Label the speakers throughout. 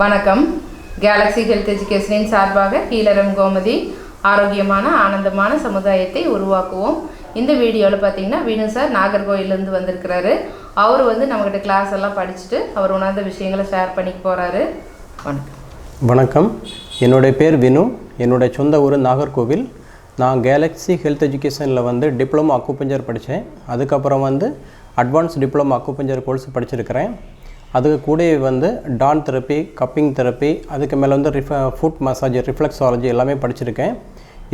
Speaker 1: வணக்கம். Galaxy health எஜுகேஷனின் சார்பாக கீழரம் கோமதி ஆரோக்கியமான ஆனந்தமான சமுதாயத்தை உருவாக்குவோம். இந்த வீடியோவில் பார்த்தீங்கன்னா வினு சார் நாகர்கோயிலேருந்து வந்திருக்கிறாரு. அவர் வந்து நம்மக்கிட்ட கிளாஸ் எல்லாம் படிச்சுட்டு அவர் உணர்ந்த விஷயங்களை ஷேர் பண்ணி போகிறாரு வணக்கம்.
Speaker 2: வணக்கம். என்னுடைய பேர் வினு. என்னுடைய சொந்த ஊர் நாகர்கோவில். நான் கேலக்ஸி ஹெல்த் எஜுகேஷனில் வந்து டிப்ளமோ அக்குபஞ்சர் படித்தேன் அதுக்கப்புறம் வந்து அட்வான்ஸ் டிப்ளமோ அக்குபஞ்சர் கோர்ஸ் படிச்சிருக்கிறேன். அதுக்கு கூடவே வந்து டான் தெரப்பி கப்பிங் தெரப்பி அதுக்கு மேலே வந்து ரிஃப ஃபுட் மசாஜ் ரிஃப்ளெக்ஸாலஜி எல்லாமே படிச்சிருக்கேன்.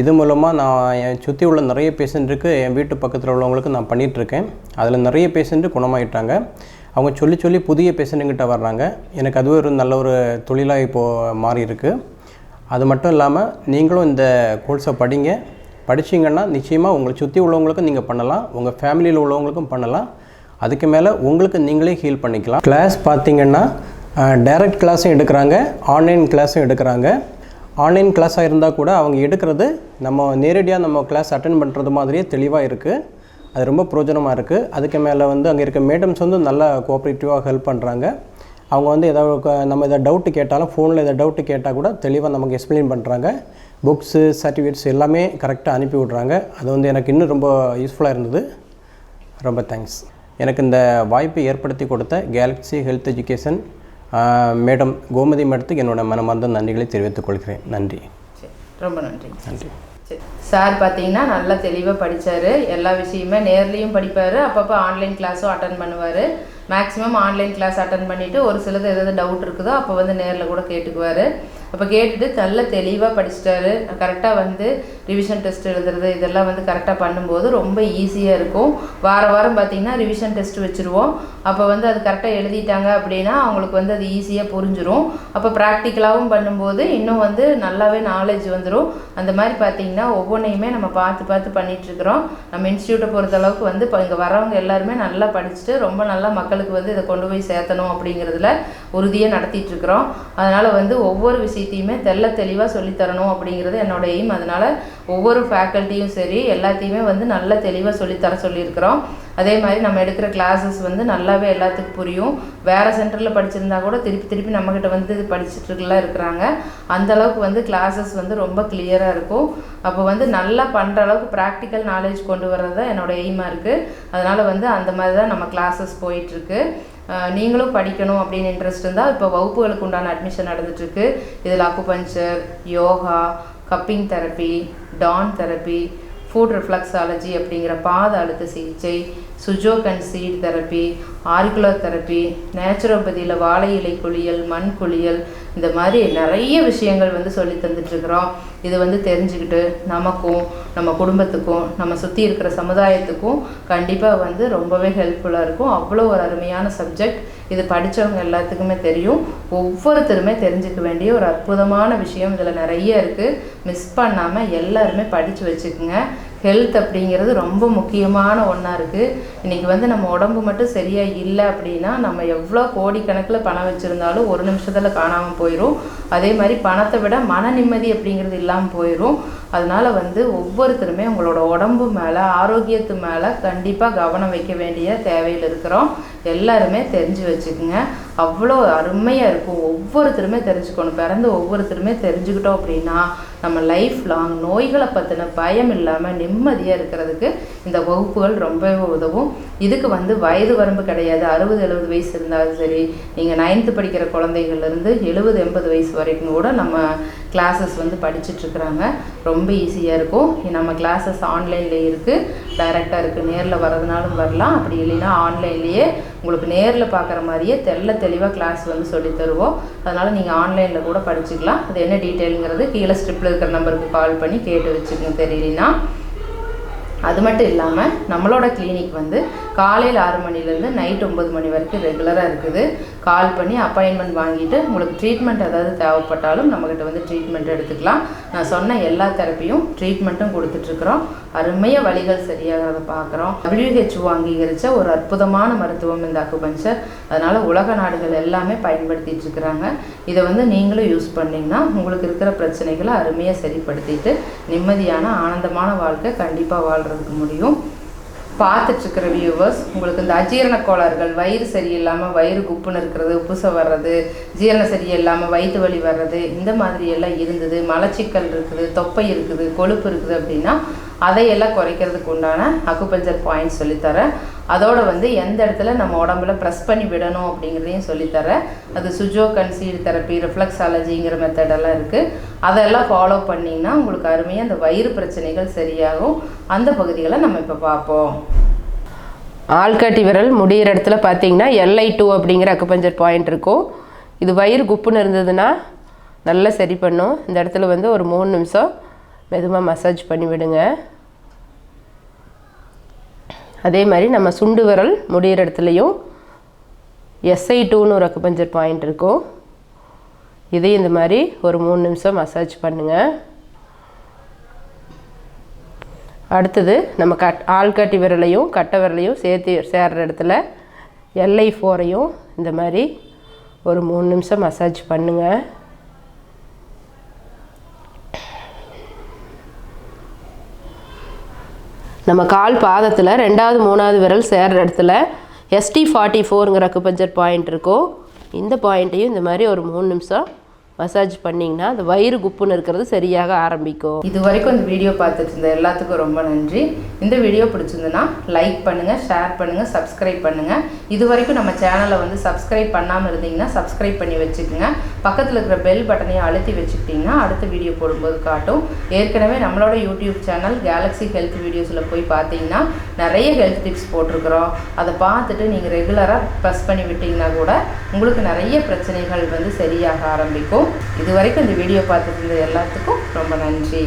Speaker 2: இது மூலமாக நான் என் சுற்றி உள்ள நிறைய பேஷண்ட்டுக்கு என் வீட்டு பக்கத்தில் உள்ளவங்களுக்கு நான் பண்ணிகிட்ருக்கேன் அதில் நிறைய பேஷண்ட்டு குணமாயிட்டாங்க. அவங்க சொல்லி சொல்லி புதிய பேஷண்ட்டுங்கிட்ட வர்றாங்க. எனக்கு அதுவே ஒரு நல்ல ஒரு தொழிலாக இப்போது மாறிருக்கு அது மட்டும் இல்லாமல் நீங்களும் இந்த கோர்ஸை படிங்க. படிச்சிங்கன்னா நிச்சயமாக உங்களை சுற்றி உள்ளவங்களுக்கும் நீங்கள் பண்ணலாம். உங்கள் ஃபேமிலியில் உள்ளவங்களுக்கும் பண்ணலாம். அதுக்கு மேலே உங்களுக்கு நீங்களே ஹீல் பண்ணிக்கலாம். கிளாஸ் பார்த்தீங்கன்னா டைரக்ட் கிளாஸும் எடுக்கிறாங்க ஆன்லைன் கிளாஸும் எடுக்கிறாங்க. ஆன்லைன் கிளாஸாக இருந்தால் கூட அவங்க எடுக்கிறது நம்ம நேரடியாக நம்ம கிளாஸ் அட்டன் பண்ணுறது மாதிரியே தெளிவாக இருக்குது அது ரொம்ப பிரோஜனமாக இருக்குது அதுக்கு மேலே வந்து அங்கே இருக்க மேடம்ஸ் வந்து நல்லா கோஆப்ரேட்டிவாக ஹெல்ப் பண்ணுறாங்க அவங்க வந்து ஏதாவது நம்ம எதாவது டவுட்டு கேட்டாலும் ஃபோனில் எதாவது டவுட்டு கேட்டால் கூட தெளிவாக நமக்கு எக்ஸ்பிளைன் பண்ணுறாங்க புக்ஸு சர்டிஃபிகேட்ஸ் எல்லாமே கரெக்டாக அனுப்பி விட்றாங்க. அது வந்து எனக்கு இன்னும் ரொம்ப யூஸ்ஃபுல்லாக இருந்தது. ரொம்ப தேங்க்ஸ் எனக்கு இந்த வாய்ப்பை ஏற்படுத்தி கொடுத்த Galaxy health education madam Gomathi மேடத்துக்கு என்னோட மனமார்ந்த நன்றிகளை தெரிவித்துக் கொள்கிறேன். நன்றி.
Speaker 1: சரி ரொம்ப நன்றி.
Speaker 2: நன்றி.
Speaker 1: சரி சார் பார்த்தீங்கன்னா நல்லா தெளிவாக படிச்சாரு. எல்லா விஷயமே நேர்லேயும் படிப்பார். அப்பப்போ ஆன்லைன் கிளாஸும் அட்டன் பண்ணுவார். மேக்ஸிமம் ஆன்லைன் கிளாஸ் அட்டன் பண்ணிவிட்டு ஒரு சிலது எதாவது டவுட் இருக்குதோ அப்போ வந்து நேரில் கூட கேட்டுக்குவார். அப்போ கேட்டுட்டு நல்ல தெளிவாக படிச்சிட்டாரு. கரெக்டாக வந்து ரிவிஷன் டெஸ்ட் எழுதுறது இதெல்லாம் வந்து கரெக்டாக பண்ணும்போது ரொம்ப ஈஸியாக இருக்கும். வார வாரம் பார்த்திங்கன்னா ரிவிஷன் டெஸ்ட் வச்சுருவோம். அப்போ வந்து அது கரெக்டாக எழுதிட்டாங்க அப்படின்னா அவங்களுக்கு வந்து அது ஈஸியாக புரிஞ்சிடும் அப்போ ப்ராக்டிக்கலாகவும் பண்ணும்போது இன்னும் வந்து நல்லாவே நாலேஜ் வந்துடும் அந்த மாதிரி பார்த்திங்கன்னா ஒவ்வொன்றையுமே நம்ம பார்த்து பார்த்து பண்ணிகிட்ருக்குறோம் நம்ம இன்ஸ்டியூட்டை பொறுத்த அளவுக்கு வந்து இப்போ இங்கே வரவங்க எல்லாருமே நல்லா படிச்சுட்டு ரொம்ப நல்லா மக்களுக்கு வந்து இதை கொண்டு போய் சேர்த்தணும் அப்படிங்கிறதுல உறுதியாக நடத்திட்டு இருக்கிறோம் அதனால் வந்து ஒவ்வொரு விஷயத்தையுமே தெள்ள தெளிவாக சொல்லித்தரணும் அப்படிங்கிறது என்னோட எய்ம் அதனால் ஒவ்வொரு ஃபேக்கல்ட்டியும் சரி எல்லாத்தையுமே வந்து நல்ல தெளிவாக சொல்லித்தர சொல்லியிருக்கிறோம். அதே மாதிரி நம்ம எடுக்கிற கிளாஸஸ் வந்து நல்லாவே எல்லாத்துக்கும் புரியும். வேறு சென்டரில் படிச்சிருந்தா கூட திருப்பி திருப்பி நம்மக்கிட்ட வந்து படிச்சுட்டுலாம் இருக்கிறாங்க. அந்த அளவுக்கு வந்து கிளாஸஸ் வந்து ரொம்ப கிளியராக இருக்கும். அப்போ வந்து நல்லா பண்ணுற அளவுக்கு ப்ராக்டிக்கல் நாலேஜ் கொண்டு வர்றது தான் என்னோட எய்மாக இருக்குது அதனால் வந்து அந்த மாதிரி தான் நம்ம கிளாஸஸ் போயிட்டுருக்கு நீங்களும் படிக்கணும் அப்படின்னு இன்ட்ரெஸ்ட் இருந்தால் இப்போ வகுப்புகளுக்கு உண்டான அட்மிஷன் நடந்துட்டுருக்கு இதில் அக்குபஞ்சர் யோகா கப்பிங் தெரப்பி டான் தெரப்பி ஃபுட் ரிஃப்ளக்ஸாலஜி அப்படிங்கிற பாத அழுத்த சிகிச்சை Sujok and seed therapy auricular therapy நேச்சுரோபதியில் வாழை இலை குளியல் மண் குளியல் இந்த மாதிரி நிறைய விஷயங்கள் வந்து சொல்லி தந்துட்டுருக்குறோம். இது வந்து தெரிஞ்சுக்கிட்டு நமக்கும் நம்ம குடும்பத்துக்கும் நம்ம சுற்றி இருக்கிற சமுதாயத்துக்கும் கண்டிப்பாக வந்து ரொம்பவே ஹெல்ப்ஃபுல்லாக இருக்கும். அவ்வளோ ஒரு அருமையான சப்ஜெக்ட் இது படித்தவங்க எல்லாத்துக்குமே தெரியும். ஒவ்வொருத்தருமே தெரிஞ்சுக்க வேண்டிய ஒரு அற்புதமான விஷயம் இதில் நிறைய இருக்குது மிஸ் பண்ணாமல் எல்லாருமே படித்து வச்சுக்குங்க. ஹெல்த் அப்படிங்கிறது ரொம்ப முக்கியமான ஒன்றா இருக்குது இன்றைக்கி வந்து நம்ம உடம்பு மட்டும் சரியாக இல்லை அப்படின்னா நம்ம எவ்வளோ கோடிக்கணக்கில் பணம் வச்சுருந்தாலும் ஒரு நிமிஷத்தில் காணாமல் போயிடும் அதே மாதிரி பணத்தை விட மன நிம்மதி அப்படிங்கிறது இல்லாமல் போயிடும் அதனால் வந்து ஒவ்வொருத்தருமே உங்களோட உடம்பு மேலே ஆரோக்கியத்து மேலே கண்டிப்பாக கவனம் வைக்க வேண்டிய தேவையில் இருக்கிறோம். எல்லாருமே தெரிஞ்சு வச்சுக்குங்க. அவ்வளோ அருமையாக இருக்கும். ஒவ்வொருத்தருமே தெரிஞ்சுக்கணும். பிறந்த ஒவ்வொருத்தருமே தெரிஞ்சுக்கிட்டோம் அப்படின்னா நம்ம லைஃப் லாங் நோய்களை பற்றின பயம் இல்லாமல் நிம்மதியாக இருக்கிறதுக்கு இந்த வகுப்புகள் ரொம்பவே உதவும். இதுக்கு வந்து வயது வரம்பு கிடையாது. அறுபது எழுபது வயசு இருந்தாலும் சரி நீங்கள் நைன்த்து படிக்கிற குழந்தைகள்லேருந்து எழுபது எண்பது வயசு வரைக்கும் கூட நம்ம கிளாஸஸ் வந்து படிச்சுட்ருக்குறாங்க ரொம்ப ஈஸியாக இருக்கும். நம்ம கிளாஸஸ் ஆன்லைனில் இருக்குது டைரெக்டாக இருக்குது நேரில் வர்றதுனாலும் வரலாம். அப்படி இல்லைன்னா ஆன்லைன்லேயே உங்களுக்கு நேரில் பார்க்குற மாதிரியே தெல்ல தெளிவாக கிளாஸ் வந்து சொல்லித்தருவோம் அதனால் நீங்கள் ஆன்லைனில் கூட படிச்சுக்கலாம். அது என்ன டீட்டெயிலுங்கிறது கீழே ஸ்ட்ரிப்பில் இருக்கிற நம்பருக்கு கால் பண்ணி கேட்டு வச்சுக்கோங்க தெரியலனா அது மட்டும் இல்லாமல் நம்மளோட கிளினிக் வந்து காலையில் ஆறு மணிலேருந்து நைட் ஒம்பது மணி வரைக்கும் ரெகுலராக இருக்குது. கால் பண்ணி அப்பாயின்மெண்ட் வாங்கிட்டு உங்களுக்கு ட்ரீட்மெண்ட் ஏதாவது தேவைப்பட்டாலும் நம்மக்கிட்ட வந்து ட்ரீட்மெண்ட் எடுத்துக்கலாம். நான் சொன்ன எல்லா தெரப்பியும் ட்ரீட்மெண்ட்டும் கொடுத்துட்ருக்குறோம். அருமையாக வழிகள் சரியாகிறத பார்க்குறோம் டபிள்யூஹெச்ஓ அங்கீகரித்த ஒரு அற்புதமான மருத்துவம் இந்த அக்குபஞ்சர் அதனால் உலக நாடுகள் எல்லாமே பயன்படுத்திட்டு இருக்கிறாங்க. இதை வந்து நீங்களும் யூஸ் பண்ணிங்கன்னா உங்களுக்கு இருக்கிற பிரச்சனைகளை அருமையாக சரிப்படுத்திட்டு நிம்மதியான ஆனந்தமான வாழ்க்கை கண்டிப்பாக சாப்பிட்றதுக்கு முடியும். பார்த்துட்ருக்கிற வியூவர்ஸ் உங்களுக்கு இந்த அஜீரண கோளாறுகள் வயிறு சரியில்லாமல் வயிறு குப்புன்னு இருக்கிறது உப்புசை வர்றது ஜீரணம் சரியில்லாமல் வயிற்று வலி வர்றது இந்த மாதிரி எல்லாம் இருந்தது. மலச்சிக்கல் இருக்குது தொப்பை இருக்குது கொழுப்பு இருக்குது அப்படின்னா அதையெல்லாம் குறைக்கிறதுக்கு உண்டான அக்குபஞ்சர் பாயிண்ட் சொல்லித்தரேன். அதோடு வந்து எந்த இடத்துல நம்ம உடம்புல ப்ரெஸ் பண்ணி விடணும் அப்படிங்கிறதையும் சொல்லித்தரேன். அது சுஜோ கன்சீல் தெரப்பி ரிஃப்ளெக்ஸாலஜிங்கிற மெத்தடெல்லாம் இருக்குது அதெல்லாம் ஃபாலோ பண்ணிங்கன்னா உங்களுக்கு அருமையாக அந்த வயிறு பிரச்சனைகள் சரியாகும். அந்த பகுதிகளை நம்ம இப்போ பார்ப்போம்.
Speaker 3: ஆள்காட்டி விரல் முடிகிற இடத்துல பார்த்தீங்கன்னா எல்ஐ டூ அப்படிங்கிற அக்குபஞ்சர் பாயிண்ட் இருக்கும். இது வயிறு குப்புன்னு இருந்ததுன்னா நல்லா சரி பண்ணும். இந்த இடத்துல வந்து ஒரு மூணு நிமிஷம் மெதுவாக மசாஜ் பண்ணிவிடுங்க அதே மாதிரி நம்ம சுண்டு விரல் முடிகிற இடத்துலையும் எஸ்ஐ டூன்னு ஒரு அக்குபஞ்சர் பாயிண்ட் இருக்கும். இதையும் இந்த மாதிரி ஒரு மூணு நிமிஷம் மசாஜ் பண்ணுங்கள் அடுத்தது நம்ம கட் ஆள்காட்டி விரலையும் கட்டை விரலையும் சேர்த்து சேர்ற இடத்துல எல்ஐ ஃபோரையும் இந்த மாதிரி ஒரு மூணு நிமிஷம் மசாஜ் பண்ணுங்கள் நம்ம கால் பாதத்தில் ரெண்டாவது மூணாவது விரல் சேர்ற இடத்துல எஸ்டி ஃபார்ட்டி ஃபோருங்கிற அக்குபஞ்சர் பாயிண்ட் இருக்கும் இந்த பாயிண்ட்டையும் இந்த மாதிரி ஒரு மூணு நிமிஷம் மசாஜ் பண்ணிங்கன்னா அந்த வயிறு குப்புன்னு இருக்கிறது சரியாக ஆரம்பிக்கும்.
Speaker 1: இது வரைக்கும் இந்த வீடியோ பார்த்துட்டு இருந்த எல்லாத்துக்கும் ரொம்ப நன்றி. இந்த வீடியோ பிடிச்சிருந்ததுன்னா லைக் பண்ணுங்கள் ஷேர் பண்ணுங்கள் சப்ஸ்கிரைப் பண்ணுங்கள் இது வரைக்கும் நம்ம சேனலை வந்து சப்ஸ்கிரைப் பண்ணாமல் இருந்தீங்கன்னா சப்ஸ்கிரைப் பண்ணி வச்சுக்கோங்க. பக்கத்தில் இருக்கிற பெல் பட்டனையும் அழுத்தி வச்சுக்கிட்டிங்கன்னா அடுத்த வீடியோ போடும்போது காட்டும். ஏற்கனவே நம்மளோட யூடியூப் சேனல் கேலக்ஸி ஹெல்த் வீடியோஸில் போய் பார்த்தீங்கன்னா நிறைய ஹெல்த் டிப்ஸ் போட்டிருக்கிறோம். அதை பார்த்துட்டு நீங்கள் ரெகுலராக ப்ரெஸ் பண்ணி விட்டிங்கன்னா கூட உங்களுக்கு நிறைய பிரச்சனைகள் வந்து சரியாக ஆரம்பிக்கும். இது வரைக்கும் இந்த வீடியோ பார்த்துட்டு எல்லாத்துக்கும் ரொம்ப நன்றி.